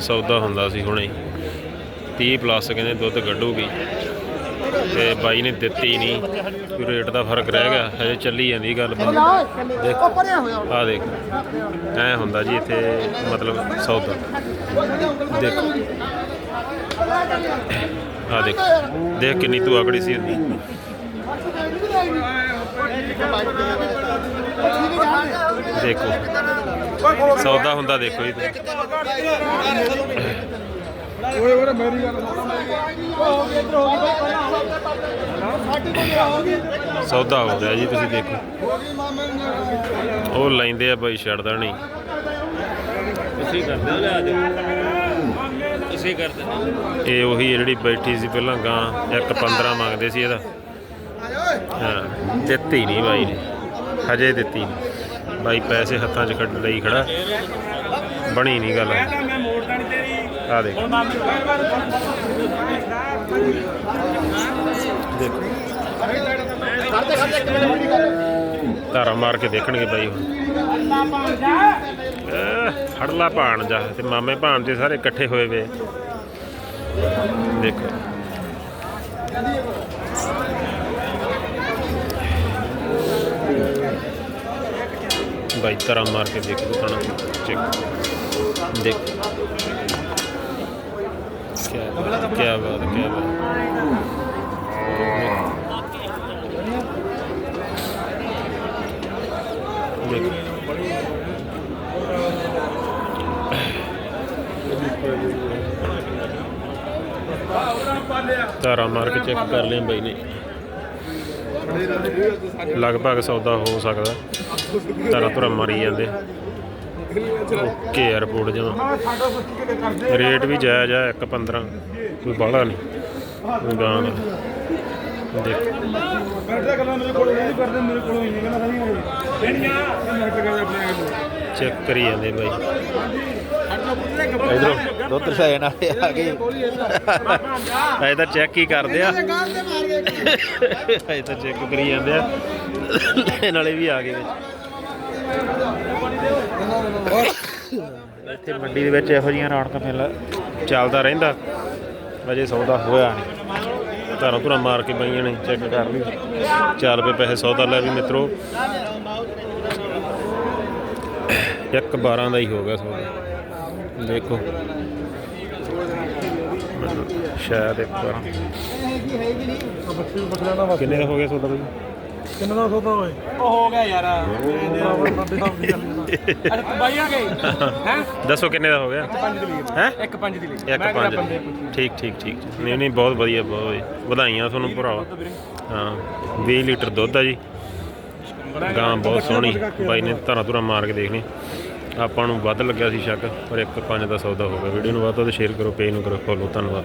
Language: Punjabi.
ਸੌਦਾ ਹੁੰਦਾ ਸੀ ਹੁਣੇ 30 ਪਲੱਸ ਕਹਿੰਦੇ ਦੁੱਧ ਕੱਢੂਗੀ। ਤੇ ਬਾਈ ਨੇ ਦਿੱਤੀ ਨਹੀਂ। ਕੋਈ ਰੇਟ ਦਾ ਫ਼ਰਕ ਰਹਿ ਗਿਆ ਹਜੇ ਚੱਲੀ ਜਾਂਦੀ ਗੱਲ ਦੇਖ। ਆ ਦੇਖ। ਐ ਹੁੰਦਾ ਜੀ ਇੱਥੇ ਮਤਲਬ ਸੌਦਾ। ਦੇਖ। ਆ ਦੇਖ। ਦੇਖ ਕਿੰਨੀ ਤੂੰ ਆਕੜੀ ਸੀ ਇਹਦੀ। ਦੇਖੋ। ਸੌਦਾ ਹੁੰਦਾ ਦੇਖੋ ਜੀ। ਓਏ ਓਏ ਮੇਰੀ ਗੱਲ ਸੌਦਾ ਹੋ ਰਿਹਾ ਜੀ ਤੁਸੀਂ ਦੇਖੋ। ਉਹ ਲੈਂਦੇ ਆ ਬਾਈ ਛੱਡਦਾ ਨਹੀਂ। ਤੁਸੀਂ ਕਰਦੇ ਹੋ ਲਿਆ ਦੇ ਤੁਸੀਂ ਕਰਦੇ ਇਹ ਉਹੀ ਜਿਹੜੀ ਬੈਠੀ ਸੀ ਪਹਿਲਾਂ ਗਾਂ ਇੱਕ 15 ਮੰਗਦੇ ਸੀ ਇਹਦਾ। ਹਾਂ ਦਿੱਤੀ ਨਹੀਂ ਬਾਈ ਨੇ। ਹਜੇ ਦਿੱਤੀ ਨਹੀਂ। ਬਾਈ ਪੈਸੇ ਹੱਥਾਂ 'ਚ ਕੱਢ ਲਈ ਖੜਾ। ਬਣੀ ਨਹੀਂ ਗੱਲ। ਆ ਦੇਖ। ਦੇਖੋ। ਧਾਰਾ ਮਾਰ ਕੇ ਦੇਖਣਗੇ ਬਾਈ ਹੁਣ। ਹੜਲਾ ਭਾਣ ਜਾ, ਤੇ ਮਾਮੇ ਭਾਣ ਦੇ ਸਾਰੇ ਇਕੱਠੇ ਹੋਏ ਵੇ। ਦੇਖੋ। ਬਾਈ ਧਾਰਾ ਮਾਰ ਕੇ ਦੇਖ ਦੁਕਾਨਾਂ ਚੈੱਕ। ਦੇਖ। ਕਿਆ ਬਾਤ ਕਿਆ ਬਾਤ ਕਿਆ ਬਾਤ। ਦੇਖ। ਤਾਰਾ ਮਾਰ ਕੇ ਚੈੱਕ ਕਰ ਲਿਆ ਬਾਈ ਨੇ। ਲਗਭਗ ਸੌਦਾ ਹੋ ਸਕਦਾ। ਤਾਰਾ ਤੁਰਾ ਮਾਰੀ ਜਾਂਦੇ। ਓਕੇ 에어ਪੋਰਟ ਕਰਦੇ ਰੇਟ ਵੀ ਜਾਇਜ਼ ਆ 1.15 ਕੋਈ ਬਾਹਲਾ ਨਹੀਂ। ਗਾਂ ਦਾ ਦੇਖ ਬੈਠਦਾ ਗੱਲਾਂ ਮੇਰੇ ਕੋਲ ਨਹੀਂ। ਕਰਦੇ ਮੇਰੇ ਕੋਲ ਹੀ ਨਹੀਂ ਕਹਿੰਦਾ ਨਹੀਂ ਨਹੀਂ ਆ ਮੈਂ ਟਕਾ ਆਪਣੇ ਕੋਲ ਚੈੱਕ ਕਰੀ ਜਾਂਦੇ ਬਾਈ। ਇਧਰੋਂ। ਦੁੱਧ ਰਸਾਏ ਨਾਲ ਆ ਗਏ। ਅਜੇ ਤਾਂ ਚੈੱਕ ਹੀ ਕਰਦੇ ਆ। ਅਜੇ ਤਾਂ ਚੈੱਕ ਕਰੀ ਜਾਂਦੇ ਆ। ਨਾਲੇ ਵੀ ਆ ਗਏ ਵਿੱਚ। ਇੱਥੇ ਮੰਡੀ ਦੇ ਵਿੱਚ ਇਹੋ ਜਿਹੀਆਂ ਰੌਣਕਾਂ ਮੇਲਾ ਚੱਲਦਾ ਰਹਿੰਦਾ। ਅਜੇ ਸੌਦਾ ਹੋਇਆ ਨਹੀਂ। ਧਾਰਾ ਧੁਰਾ ਮਾਰ ਕੇ ਬਈਆਂ ਨੇ ਚੈੱਕ ਕਰ ਲਈ। ਚੱਲ ਰੁਪਏ ਪੈਸੇ ਸੌਦਾ ਲੈ ਵੀ ਮਿੱਤਰੋ। ਇੱਕ 12 ਦਾ ਹੀ ਹੋ ਗਿਆ ਸੌਦਾ ਦੇਖੋ। ਸ਼ਾਇਦ ਇੱਕ 12 ਬੱਚੇ ਬਕਰਾ ਦਾ ਕਿੰਨੇ ਦਾ ਹੋ ਗਿਆ ਸੌਦਾ ਬਈ ਕਿੰਨਾ ਦਾ ਸੌਦਾ ਹੋਏ ਉਹ ਹੋ ਗਿਆ ਯਾਰ। ਅਰੇ ਬਾਈ ਆ ਗਏ ਹੈ? ਦੱਸੋ ਕਿੰਨੇ ਦਾ ਹੋ ਗਿਆ? ਹੈ? ਇੱਕ ਪੰਜ ਦੀ ਲਈ। ਇੱਕ ਪੰਜ। ਠੀਕ ਠੀਕ ਠੀਕ। ਨਹੀਂ ਨਹੀਂ ਬਹੁਤ ਵਧੀਆ ਬਹੁਤ। ਵਧਾਈਆਂ ਤੁਹਾਨੂੰ ਭਰਾਵਾ। ਹਾਂ 20 ਲੀਟਰ ਦੁੱਧ ਆ ਜੀ। ਗਾਂ ਬਹੁਤ ਸੋਹਣੀ। ਬਾਈ ਨੇ ਧਾਰਾ ਧੁਰਾ ਮਾਰ ਕੇ ਦੇਖ ਲਈ ਆਪਾਂ ਨੂੰ ਵੱਧ ਲੱਗਿਆ ਸੀ ਸ਼ੱਕ, ਪਰ ਇੱਕ ਪੰਜ ਦਾ ਸੌਦਾ ਹੋ ਗਿਆ। ਵੀਡੀਓ ਨੂੰ ਵੱਧ ਤੋਂ ਵੱਧ ਸ਼ੇਅਰ ਕਰੋ ਪੇਜ ਨੂੰ ਕਰੋ ਫੋਲੋ ਧੰਨਵਾਦ।